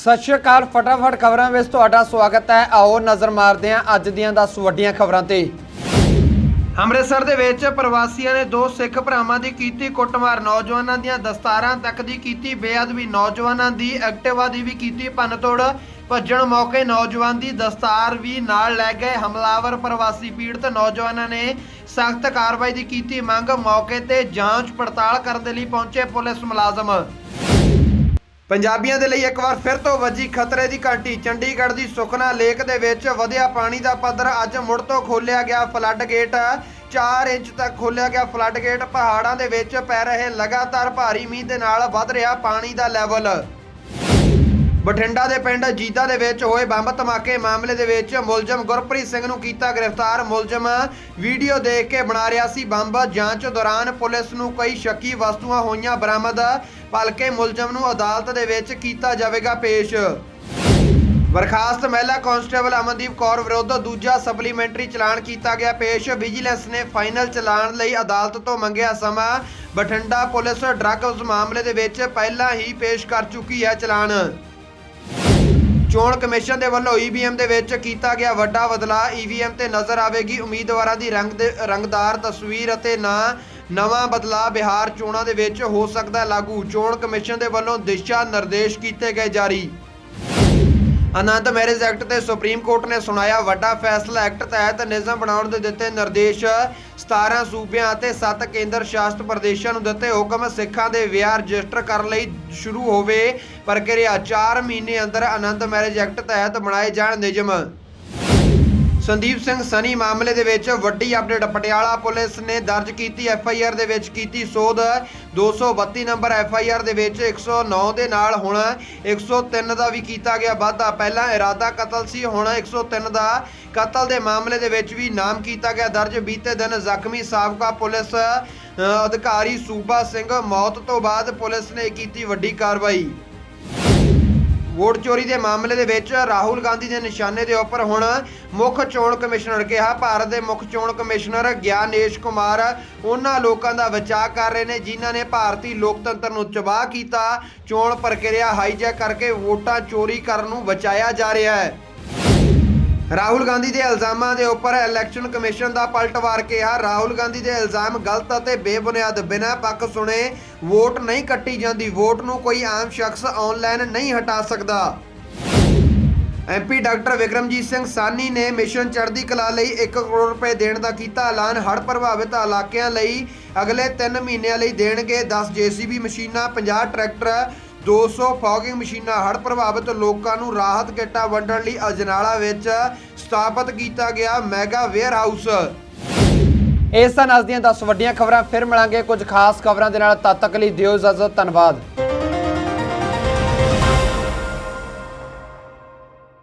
ਸਤਿ ਸ਼੍ਰੀ ਅਕਾਲ, ਫਟਾਫਟ ਖਬਰਾਂ ਵਿੱਚ ਤੁਹਾਡਾ ਸਵਾਗਤ ਹੈ। ਆਓ ਨਜ਼ਰ ਮਾਰਦੇ ਹਾਂ ਅੱਜ ਦੀਆਂ 10 ਵੱਡੀਆਂ ਖਬਰਾਂ ਤੇ। ਅੰਮ੍ਰਿਤਸਰ ਦੇ ਵਿੱਚ ਪ੍ਰਵਾਸੀਆਂ ਨੇ ਦੋ ਸਿੱਖ ਭਰਾਵਾਂ ਦੀ ਕੀਤੀ ਕੁੱਟਮਾਰ। ਨੌਜਵਾਨਾਂ ਦੀਆਂ ਦਸਤਾਰਾਂ ਤੱਕ ਦੀ ਕੀਤੀ ਬੇਅਦਬੀ। ਨੌਜਵਾਨਾਂ ਦੀ ਐਕਟਿਵਾ ਦੀ ਵੀ ਕੀਤੀ ਭੰਨਤੋੜ। ਭੱਜਣ ਮੌਕੇ ਨੌਜਵਾਨ ਦੀ ਦਸਤਾਰ ਵੀ ਨਾਲ ਲੈ ਗਏ। ਹਮਲਾਵਰ ਪ੍ਰਵਾਸੀ ਪੀੜਤ ਨੌਜਵਾਨਾਂ ਨੇ ਸਖਤ ਕਾਰਵਾਈ ਦੀ ਕੀਤੀ ਮੰਗ। ਮੌਕੇ ਤੇ ਜਾਂਚ ਪੜਤਾਲ ਕਰਨ ਦੇ ਲਈ ਪਹੁੰਚੇ ਪੁਲਿਸ ਮੁਲਾਜ਼ਮ। ਪੰਜਾਬੀਆਂ ਦੇ ਲਈ ਇੱਕ ਵਾਰ ਫਿਰ ਤੋਂ ਵੱਜੀ ਖਤਰੇ ਦੀ ਘੰਟੀ। ਚੰਡੀਗੜ੍ਹ ਦੀ ਸੁਖਨਾ ਲੇਕ ਦੇ ਵਿੱਚ ਵਧਿਆ ਪਾਣੀ ਦਾ ਪੱਧਰ ਅੱਜ ਮੁੜ ਤੋਂ ਖੋਲ੍ਹਿਆ ਗਿਆ ਫਲੱਡ ਗੇਟ। 4 ਇੰਚ ਤੱਕ ਖੋਲ੍ਹਿਆ ਗਿਆ ਫਲੱਡ ਗੇਟ। ਪਹਾੜਾਂ ਦੇ ਵਿੱਚ ਪੈ ਰਹੇ ਲਗਾਤਾਰ ਭਾਰੀ ਮੀਂਹ ਦੇ ਨਾਲ ਵੱਧ ਰਿਹਾ ਪਾਣੀ ਦਾ ਲੈਵਲ। ਬਠਿੰਡਾ ਦੇ ਪਿੰਡ ਜੀਤਾ ਦੇ ਵਿੱਚ ਹੋਏ ਬੰਬ ਧਮਾਕੇ ਮਾਮਲੇ ਦੇ ਵਿੱਚ ਮੁਲਜ਼ਮ ਗੁਰਪ੍ਰੀਤ ਸਿੰਘ ਨੂੰ ਕੀਤਾ ਗ੍ਰਿਫਤਾਰ। ਮੁਲਜ਼ਮ ਵੀਡੀਓ ਦੇਖ ਕੇ ਬਣਾ ਰਿਹਾ ਸੀ ਬੰਬ। ਜਾਂਚ ਦੌਰਾਨ ਪੁਲਿਸ ਨੂੰ ਕਈ ਸ਼ੱਕੀ ਵਸਤੂਆਂ ਹੋਈਆਂ ਬਰਾਮਦ, ਭਲਕੇ ਮੁਲਜ਼ਮ ਨੂੰ ਅਦਾਲਤ ਦੇ ਵਿੱਚ ਕੀਤਾ ਜਾਵੇਗਾ ਪੇਸ਼। ਬਰਖਾਸਤ ਮਹਿਲਾ ਕਾਂਸਟੇਬਲ ਅਮਨਦੀਪ ਕੌਰ ਵਿਰੁੱਧ ਦੂਜਾ ਸਪਲੀਮੈਂਟਰੀ ਚਲਾਨ ਕੀਤਾ ਗਿਆ ਪੇਸ਼। ਵਿਜੀਲੈਂਸ ਨੇ ਫਾਈਨਲ ਚਲਾਨ ਲਈ ਅਦਾਲਤ ਤੋਂ ਮੰਗਿਆ ਸਮਾਂ। ਬਠਿੰਡਾ ਪੁਲਿਸ ਡਰੱਗਸ ਮਾਮਲੇ ਦੇ ਵਿੱਚ ਪਹਿਲਾਂ ਹੀ ਪੇਸ਼ ਕਰ ਚੁੱਕੀ ਹੈ ਚਲਾਨ। ਚੋਣ ਕਮਿਸ਼ਨ ਦੇ ਵੱਲੋਂ ਈਵੀਐਮ ਦੇ ਵਿੱਚ ਕੀਤਾ ਗਿਆ ਵੱਡਾ ਬਦਲਾਅ। ਈਵੀਐਮ ਤੇ ਨਜ਼ਰ ਆਵੇਗੀ ਉਮੀਦਵਾਰਾਂ ਦੀ ਰੰਗ ਦੇ ਰੰਗਦਾਰ ਤਸਵੀਰ ਅਤੇ ਨਾ ਨਵਾਂ ਬਦਲਾਅ ਬਿਹਾਰ ਚੋਣਾਂ ਦੇ ਵਿੱਚ ਹੋ ਸਕਦਾ ਲਾਗੂ। ਚੋਣ ਕਮਿਸ਼ਨ ਦੇ ਵੱਲੋਂ ਦਿਸ਼ਾ ਨਿਰਦੇਸ਼ ਕੀਤੇ ਗਏ ਜਾਰੀ। ਆਨੰਦ ਮੈਰਿਜ ਐਕਟ ਤੇ ਸੁਪਰੀਮ ਕੋਰਟ ਨੇ ਸੁਣਾਇਆ ਵੱਡਾ ਫੈਸਲਾ ਐਕਟ ਤਹਿਤ ਨਿਯਮ ਬਣਾਉਣ ਦੇ ਦਿੱਤੇ ਨਿਰਦੇਸ਼ 17 ਸੂਬਿਆਂ ਅਤੇ 7 ਕੇਂਦਰ ਸ਼ਾਸਤ ਪ੍ਰਦੇਸ਼ਾਂ ਨੂੰ ਦਿੱਤੇ ਹੁਕਮ ਸਿੱਖਾਂ ਦੇ ਵਿਆਹ ਰਜਿਸਟਰ ਕਰਨ ਲਈ ਸ਼ੁਰੂ ਹੋਵੇ ਪ੍ਰਕਿਰਿਆ 4 ਮਹੀਨੇ ਅੰਦਰ ਆਨੰਦ ਮੈਰਿਜ ਐਕਟ ਤਹਿਤ ਬਣਾਏ ਜਾਣ ਨਿਯਮ। ਸੰਦੀਪ ਸਿੰਘ ਸਨੀ ਮਾਮਲੇ ਦੇ ਵਿੱਚ ਵੱਡੀ ਅਪਡੇਟ, ਪਟਿਆਲਾ ਪੁਲਿਸ ਨੇ ਦਰਜ ਕੀਤੀ ਐਫ ਆਈ ਆਰ ਦੇ ਵਿੱਚ ਕੀਤੀ ਸੋਧ। 232 ਨੰਬਰ ਐਫ ਆਈ ਆਰ ਦੇ ਵਿੱਚ 109 ਦੇ ਨਾਲ ਹੁਣ 103 ਦਾ ਵੀ ਕੀਤਾ ਗਿਆ ਵਾਧਾ। ਪਹਿਲਾਂ ਇਰਾਦਾ ਕਤਲ ਸੀ, ਹੁਣ 103 ਦਾ ਕਤਲ ਦੇ ਮਾਮਲੇ ਦੇ ਵਿੱਚ ਵੀ ਨਾਮ ਕੀਤਾ ਗਿਆ। ਦਰਜ ਬੀਤੇ ਦਿਨ ਜ਼ਖਮੀ ਸਾਬਕਾ ਪੁਲਿਸ ਅਧਿਕਾਰੀ ਸੂਬਾ ਸਿੰਘ ਮੌਤ ਤੋਂ ਬਾਅਦ ਪੁਲਿਸ ਨੇ ਕੀਤੀ ਵੱਡੀ ਕਾਰਵਾਈ। ਵੋਟ ਚੋਰੀ ਦੇ ਮਾਮਲੇ ਦੇ ਵਿੱਚ ਰਾਹੁਲ ਗਾਂਧੀ ਦੇ ਨਿਸ਼ਾਨੇ ਦੇ ਉੱਪਰ ਹੁਣ ਮੁੱਖ ਚੋਣ ਕਮਿਸ਼ਨਰ ਕਿਹਾ, ਭਾਰਤ ਦੇ ਮੁੱਖ ਚੋਣ ਕਮਿਸ਼ਨਰ ਗਿਆਨੇਸ਼ ਕੁਮਾਰ ਉਹਨਾਂ ਲੋਕਾਂ ਦਾ ਬਚਾਅ ਕਰ ਰਹੇ ਨੇ ਜਿਨ੍ਹਾਂ ਨੇ ਭਾਰਤੀ ਲੋਕਤੰਤਰ ਨੂੰ ਤਬਾਹ ਕੀਤਾ। ਚੋਣ ਪ੍ਰਕਿਰਿਆ ਹਾਈਜੈਕ ਕਰਕੇ ਵੋਟਾਂ ਚੋਰੀ ਕਰਨ ਨੂੰ ਬਚਾਇਆ ਜਾ ਰਿਹਾ ਹੈ। ਰਾਹੁਲ ਗਾਂਧੀ ਦੇ ਇਲਜ਼ਾਮਾਂ ਦੇ ਉੱਪਰ ਇਲੈਕਸ਼ਨ ਕਮਿਸ਼ਨ ਦਾ ਪਲਟਵਾਰ ਕਿਹਾ। ਰਾਹੁਲ ਗਾਂਧੀ ਦੇ ਇਲਜ਼ਾਮ ਗਲਤ ਅਤੇ ਬੇਬੁਨਿਆਦ ਬਿਨਾਂ ਪੱਕ ਸੁਣੇ ਵੋਟ ਨਹੀਂ ਕੱਟੀ ਜਾਂਦੀ। ਵੋਟ ਨੂੰ ਕੋਈ ਆਮ ਸ਼ਖਸ ਆਨਲਾਈਨ ਨਹੀਂ ਹਟਾ ਸਕਦਾ। ਐਮਪੀ ਡਾਕਟਰ ਵਿਕਰਮਜੀਤ ਸਿੰਘ ਸਾਨੀ ਨੇ ਮਿਸ਼ਨ ਚੜ੍ਹਦੀ ਕਲਾ ਲਈ 1 ਕਰੋੜ ਰੁਪਏ ਦੇਣ ਦਾ ਕੀਤਾ ਐਲਾਨ। ਹੜ੍ਹ ਪ੍ਰਭਾਵਿਤ ਇਲਾਕਿਆਂ ਲਈ ਅਗਲੇ 3 ਮਹੀਨਿਆਂ ਲਈ ਦੇਣਗੇ 10 ਜੀਸੀਬੀ ਮਸ਼ੀਨਾਂ 50 ਟਰੈਕਟਰ 200 ਫੌਗਿੰਗ ਮਸ਼ੀਨਾਂ ਹੜ੍ਹ ਪ੍ਰਭਾਵਿਤ ਲੋਕਾਂ ਨੂੰ ਰਾਹਤ ਕਿੱਟਾਂ ਵੰਡਣ ਲਈ ਅਜਨਾਲਾ ਵਿੱਚ ਸਥਾਪਿਤ ਕੀਤਾ ਗਿਆ ਮੈਗਾ ਵੇਅਰ ਹਾਊਸ ਇਸ ਤਾਂ ਅੱਜ ਦੀਆਂ 10 ਵੱਡੀਆਂ ਖਬਰਾਂ, ਫਿਰ ਮਿਲਾਂਗੇ ਕੁਝ ਖਾਸ ਖਬਰਾਂ ਦੇ ਨਾਲ, ਤਦ ਤੱਕ ਲਈ ਦਿਓ ਇਜਾਜ਼ਤ, ਧੰਨਵਾਦ।